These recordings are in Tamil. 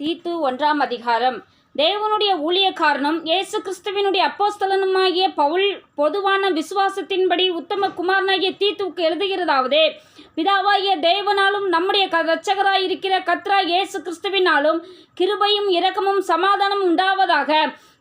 தீத்து ஒன்றாம் அதிகாரம். தேவனுடைய ஊழியக்காரனும் இயேசு கிறிஸ்துவினுடைய அப்போஸ்தலனுமாகிய பவுல் பொதுவான விசுவாசத்தின்படி உத்தம குமாரனாகிய தீத்துவுக்கு எழுதுகிறதாவது பிதாவாகிய தேவனாலும் நம்முடைய க இரட்சகராய் இருக்கிற கத்ரா இயேசு கிறிஸ்துவினாலும் கிருபையும் இரக்கமும் சமாதானம் உண்டாவதாக.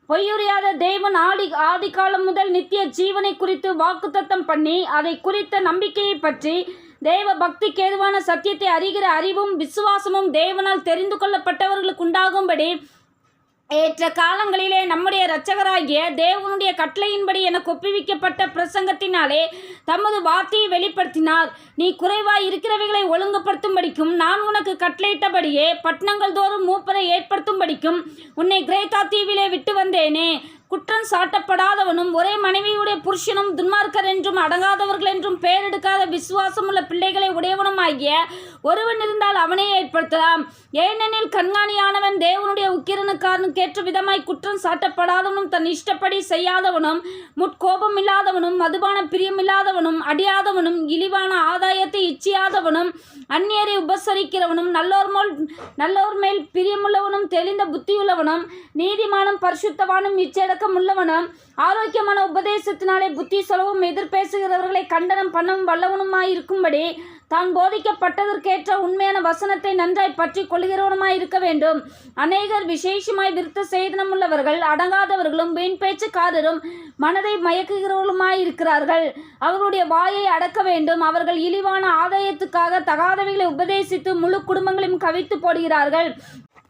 பொய்யுறியாத தேவன் ஆடி ஆதி காலம் முதல் நித்திய ஜீவனை குறித்து வாக்குத்தத்தம் பண்ணி அதை குறித்த நம்பிக்கையை பற்றி தேவ பக்திக்கு ஏதுவான சத்தியத்தை அறிகிற அறிவும் விசுவாசமும் தேவனால் தெரிந்து கொள்ளப்பட்டவர்களுக்கு உண்டாகும்படி ஏற்ற காலங்களிலே நம்முடைய இரட்சகராகிய தேவனுடைய கட்டளையின்படி எனக்கு ஒப்புவிக்கப்பட்ட பிரசங்கத்தினாலே தமது வார்த்தையை வெளிப்படுத்தினார். நீ குறைவாய் இருக்கிறவைகளை ஒழுங்குபடுத்தும்படிக்கும் நான் உனக்கு கட்டளையிட்டபடியே பட்டணங்கள் தோறும் மூப்பரை ஏற்படுத்தும்படிக்கும் உன்னை கிரேத்தா தீவிலே விட்டு வந்தேனே. குற்றம் சாட்டப்படாதவனும் ஒரே மனைவியுடைய புருஷனும் துன்மார்க்கர் என்றும் அடங்காதவர்கள் என்றும் பெயரெடுக்காத விசுவாசமுள்ள பிள்ளைகளை உடையவனும் ஆகிய ஒருவன் இருந்தால் அவனே ஏற்படுத்தலாம். ஏனெனில் கண்காணியானவன் தேவனுடைய உக்கிரனுக்காரனுக்கு ஏற்ற விதமாய் குற்றம் சாட்டப்படாதவனும் தன் இஷ்டப்படி செய்யாதவனும் முட்கோபம் இல்லாதவனும் மதுபான பிரியமில்லாதவனும் அடியாதவனும் இழிவான ஆதாயத்தை இச்சியாதவனும் அந்நியரை உபசரிக்கிறவனும் நல்லோர் மேல் நல்லோர் மேல் பிரியமுள்ளவனும் தெளிந்த புத்தியுள்ளவனும் நீதிமானும் பரிசுத்தவானும் இச்சடக்கம் உள்ளவனும் ஆரோக்கியமான உபதேசத்தினாலே புத்தி சொல்லவும் எதிர்பேசுகிறவர்களை கண்டனம் பண்ணவும் வல்லவனுமாய் இருக்கும்படி தான் போதிக்கப்பட்டதற்கேற்ற உண்மையான வசனத்தை நன்றாய் பற்றி கொள்கிறவனுமாய் இருக்க வேண்டும். அநேகர் விசேஷமாய் விருத்த சேதனமுள்ளவர்கள் அடங்காதவர்களும் வீண் பேச்சுக்காரரும் மனதை மயக்குகிறவர்களுமாய் இருக்கிறார்கள். அவர்களுடைய வாயை அடக்க வேண்டும். அவர்கள் இழிவான ஆதாயத்துக்காக தகாதவைகளை உபதேசித்து முழு குடும்பங்களையும் கவித்து போடுகிறார்கள்.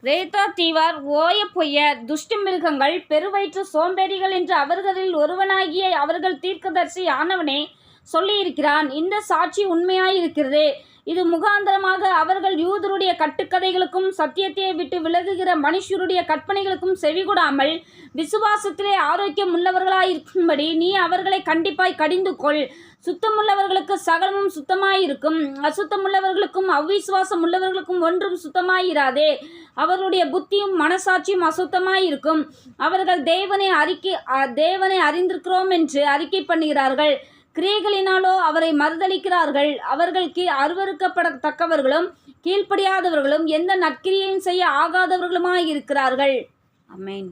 ரேதா தீவார் ஓய பொய்ய துஷ்ட மிருகங்கள் பெருவயிற்று சோம்பேறிகள் என்று அவர்களில் ஒருவனாகிய அவர்கள் தீர்க்கதர்சி ஆனவனே சொல்லியிருக்கிறான். இந்த சாட்சி உண்மையாயிருக்கிறது. இது முகாந்தரமாக அவர்கள் யூதருடைய கட்டுக்கதைகளுக்கும் சத்தியத்தை விட்டு விலகுகிற மனுஷருடைய கற்பனைகளுக்கும் செவிகூடாமல் விசுவாசத்திலே ஆரோக்கியம் உள்ளவர்களாயிருக்கும்படி நீ அவர்களை கண்டிப்பாய் கடிந்து கொள் சுத்தமுள்ளவர்களுக்கு சகலமும் சுத்தமாயிருக்கும். அசுத்தமுள்ளவர்களுக்கும் அவ்விசுவாசம் உள்ளவர்களுக்கும் ஒன்றும் சுத்தமாயிராதே. அவர்களுடைய புத்தியும் மனசாட்சியும் அசுத்தமாயிருக்கும். அவர்கள் தேவனை அறிக்கை தேவனை அறிந்திருக்கிறோம் என்று அறிக்கை பண்ணுகிறார்கள். கிரியைகளினாலோ அவரை மறுதளிக்கிறார்கள். அவர்கள் கீ அருவருக்கப்படத்தக்கவர்களும் கீழ்ப்படியாதவர்களும் எந்த நற்கிரியையும் செய்ய ஆகாதவர்களுமாய் இருக்கிறார்கள் அமேன்